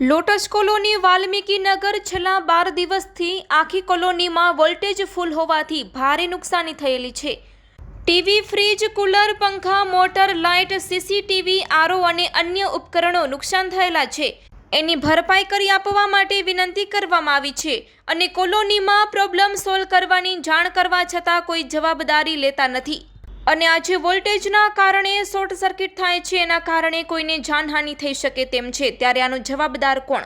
Lotus colony Valmiki Nagar છેલ્લા બાર દિવસથી આખી કોલોનીમાં વોલ્ટેજ ફૂલ હોવાથી ભારે નુકસાની થયેલી છે. ટીવી, ફ્રીજ, કુલર, પંખા, મોટર, લાઇટ, સીસીટીવી, આરો અને અન્ય ઉપકરણો નુકસાન થયેલા છે. એની ભરપાઈ કરી આપવા માટે વિનંતી કરવામાં આવી છે અને કોલોનીમાં પ્રોબ્લેમ સોલ્વ કરવાની જાણ કરવા છતાં કોઈ જવાબદારી લેતા નથી. અને આજે વોલ્ટેજના કારણે શોર્ટ સર્કિટ થાય છે, એના કારણે કોઈને જાનહાનિ થઈ શકે તેમ છે. ત્યારે આનો જવાબદાર કોણ?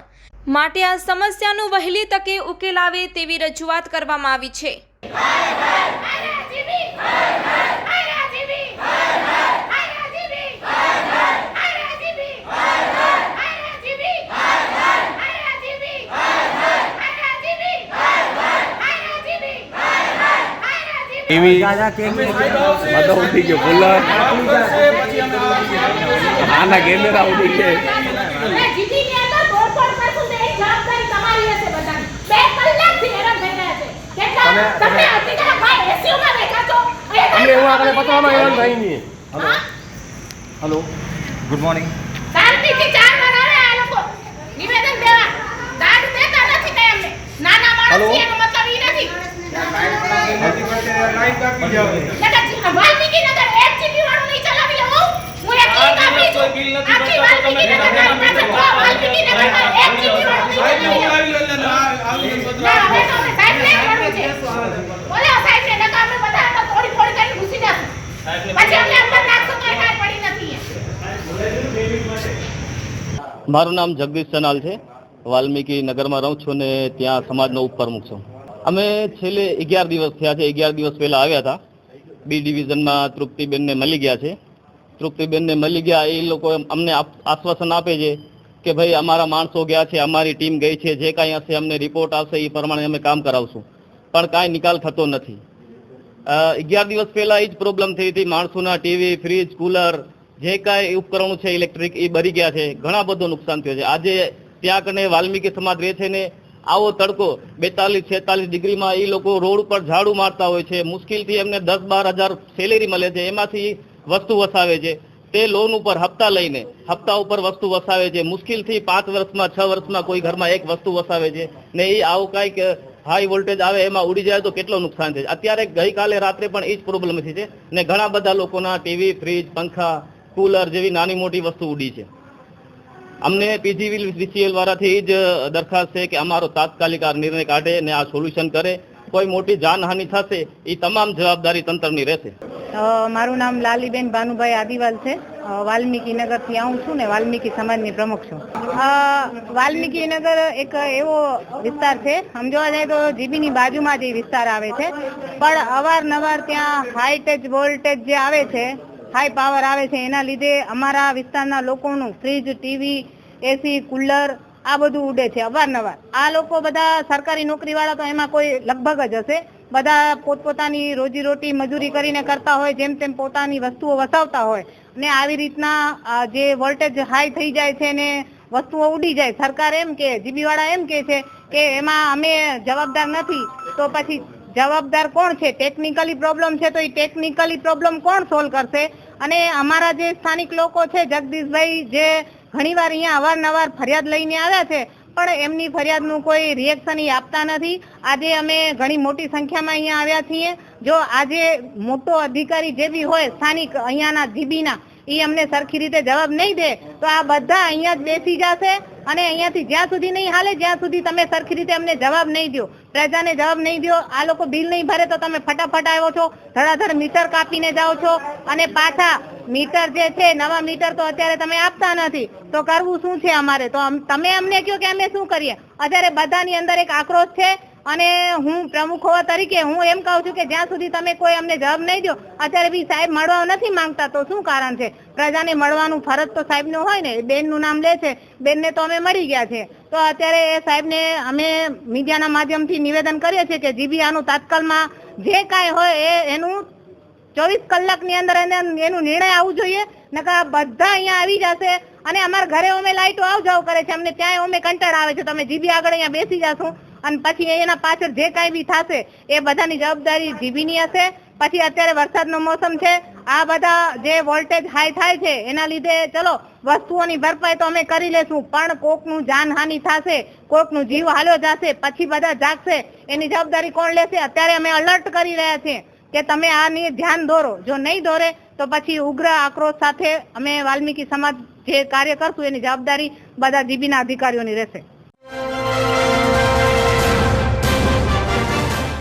માટે આ સમસ્યાનું વહેલી તકે ઉકેલ આવે તેવી રજૂઆત કરવામાં આવી છે. ટીવી. બધો ઉઠી ગયો કુલર આના કેમેરા ઉઠી ગયા હલો. Good morning hello? પછી અમને અંદર નાખશો તો કાંઈ પડી નથી મારું નામ જગદીશ ચનાલ છે. વાલ્મીકી નગરમાં રહું છું ને ત્યાં સમાજનો ઉપપ્રમુખ છું. અમે છેલ્લે અગિયાર દિવસ થયા છે. અગિયાર દિવસ પહેલાં આવ્યા હતા. બી ડિવિઝનમાં તૃપ્તિબેનને મળી ગયા છે. તૃપ્તિબેનને મળી ગયા. એ લોકો અમને આશ્વાસન આપે છે કે ભાઈ અમારા માણસો ગયા છે, અમારી ટીમ ગઈ છે, જે કાંઈ હશે અમને રિપોર્ટ આવશે, એ પ્રમાણે અમે કામ કરાવશું. પણ કાંઈ નિકાલ થતો નથી. અગિયાર દિવસ પહેલાં એ જ પ્રોબ્લેમ થઈ હતી. માણસોના ટીવી ફ્રીજ કુલર જે કાંઈ ઉપકરણો છે ઇલેક્ટ્રિક એ બરી ગયા છે, ઘણા બધો નુકસાન થયો છે. આજે ત્યાં કને વાલ્મીકી સમાજ રહે છે ને આવો તડકો બેતાલીસ, છેતાલીસ ડિગ્રીમાં એ લોકો રોડ ઉપર ઝાડુ મારતા હોય છે. મુશ્કેલથી એમને દસ બાર હજાર સેલેરી મળે છે. એમાંથી વસ્તુ વસાવે છે. તે લોન ઉપર હપ્તા લઈને હપ્તા ઉપર વસ્તુ વસાવે છે. મુશ્કેલથી પાંચ વર્ષમાં, છ વર્ષમાં કોઈ ઘરમાં એક વસ્તુ વસાવે છે ને એ આવું કાંઈક હાઈ વોલ્ટેજ આવે એમાં ઉડી જાય તો કેટલો નુકસાન છે? અત્યારે ગઈકાલે રાત્રે પણ એ જ પ્રોબ્લેમ છે ને ઘણા બધા લોકોના ટીવી ફ્રીજ પંખા કુલર જેવી નાની મોટી વસ્તુ ઉડી છે. અમને પીજીવીસીએલ વાળાથી એ જ દરખાસ્ત છે કે અમારો તાત્કાલિક આ નિર્ણય કાઢે અને આ સોલ્યુશન કરે. કોઈ મોટી જાનહાનિ થશે એ તમામ જવાબદારી તંત્રની રહેશે. મારું નામ લાલીબેન ભાનુભાઈ આદિવાલ છે. વાલ્મીકી નગરથી આવું છું ને વાલ્મીકી સમાજની પ્રમુખ છું. વાલ્મીકી નગર એક એવો વિસ્તાર છે. આમ જોવા જાય તો જીબીની બાજુમાં જ એ વિસ્તાર આવે છે. પણ અવારનવાર ત્યાં હાઈટેજ વોલ્ટેજ જે આવે છે હાઈ પાવર આવે છે. એના લીધે અમારા વિસ્તારના લોકોનું ફ્રીજ ટીવી એસી કુલર આ બધું ઉડે છે અવારનવાર. આ લોકો બધા સરકારી નોકરીવાળા તો એમાં કોઈ લગભગ જ હશે. બધા પોતપોતાની રોજીરોટી મજૂરી કરીને કરતા હોય, જેમ તેમ પોતાની વસ્તુઓ વસાવતા હોય. ને આવી રીતના જે વોલ્ટેજ હાઈ થઈ જાય છે ને વસ્તુઓ ઉડી જાય. સરકાર એમ કે, જીબીવાળા એમ કે છે કે એમાં અમે જવાબદાર નથી. તો પછી જવાબદાર કોણ છે? ટેકનિકલી પ્રોબ્લેમ છે તો એ ટેકનિકલી પ્રોબ્લેમ કોણ સોલ્વ કરશે? અને અમારા જે સ્થાનિક લોકો છે, જગદીશભાઈ, જે ઘણીવાર અહીંયા અવારનવાર ફરિયાદ લઈને આવ્યા છે, પણ એમની ફરિયાદનું કોઈ રિએક્શન આપતા નથી. આજે અમે ઘણી મોટી સંખ્યામાં અહીંયા આવ્યા છીએ. જો આજે મોટો અધિકારી જે બી હોય, સ્થાનિક અહીંયાના જીબીના એ અમને સરખી રીતે જવાબ નહીં દે, તો આ બધા અહીંયા જ બેસી જશે અને અહીંયાથી જ્યાં સુધી નહીં હાલે, જ્યાં સુધી તમે સરખી રીતે અમને જવાબ નહીં દો પ્રજાને જવાબ નહીં દો આ લોકો બિલ નહીં ભરે તો તમે ફટાફટ આવ્યો છો, ધડાધડ મીટર કાપીને જાઓ છો અને પાછા મીટર જે છે, નવા મીટર તો અત્યારે તમે આપતા નથી. તો કરવું શું છે અમારે? તો તમે અમને કહો કે અમે શું કરીએ? અત્યારે બધાની અંદર એક આક્રોશ છે અને હું પ્રમુખ હોવા તરીકે હું એમ કહું છું કે જ્યાં સુધી તમે કોઈ અમને જવાબ નહીં દો, અત્યારે બી સાહેબ મળવા નથી માંગતા, તો શું કારણ છે? પ્રજાને મળવાનું ફરજ તો સાહેબનું હોય ને બેનનું નામ લે છે, બેનને તો અમે મળી ગયા છે. તો અત્યારે એ સાહેબને અમે મીડિયાના માધ્યમથી નિવેદન કરીએ છીએ કે જીબી આનું તાત્કાલમાં જે કાંઈ હોય એ એનું ચોવીસ કલાકની અંદર એને એનું નિર્ણય આવવું જોઈએ નકા બધા અહીંયા આવી જશે અને અમારા ઘરે અમે લાઇટો આવ જાવ કરે છે, અમને ત્યાં અમે કંટાળ આવે છે, તમે જીબી આગળ અહીંયા બેસી જશું. અને પછી એના પાછળ જે કાંઈ બી થશે, એ બધાની જવાબદારી જીબીની હશે. પછી અત્યારે વરસાદનો મોસમ છે. આ બધા જે વોલ્ટેજ હાઈ થાય છે, એના લીધે ચલો, વસ્તુઓની ભરપાઈ તો અમે કરી લેશું, પણ કોકનું જાનહાનિ થશે, કોકનું જીવ હાલ્યો જશે, પછી બધા જાગશે. એની જવાબદારી કોણ લેશે? અત્યારે અમે અલર્ટ કરી રહ્યા છીએ કે તમે આની ધ્યાન દોરો. જો નહીં દોરે, તો પછી ઉગ્ર આક્રોશ સાથે અમે વાલ્મીકી સમાજ જે કાર્ય કરશું, એની જવાબદારી બધા જીબીના અધિકારીઓની રહેશે.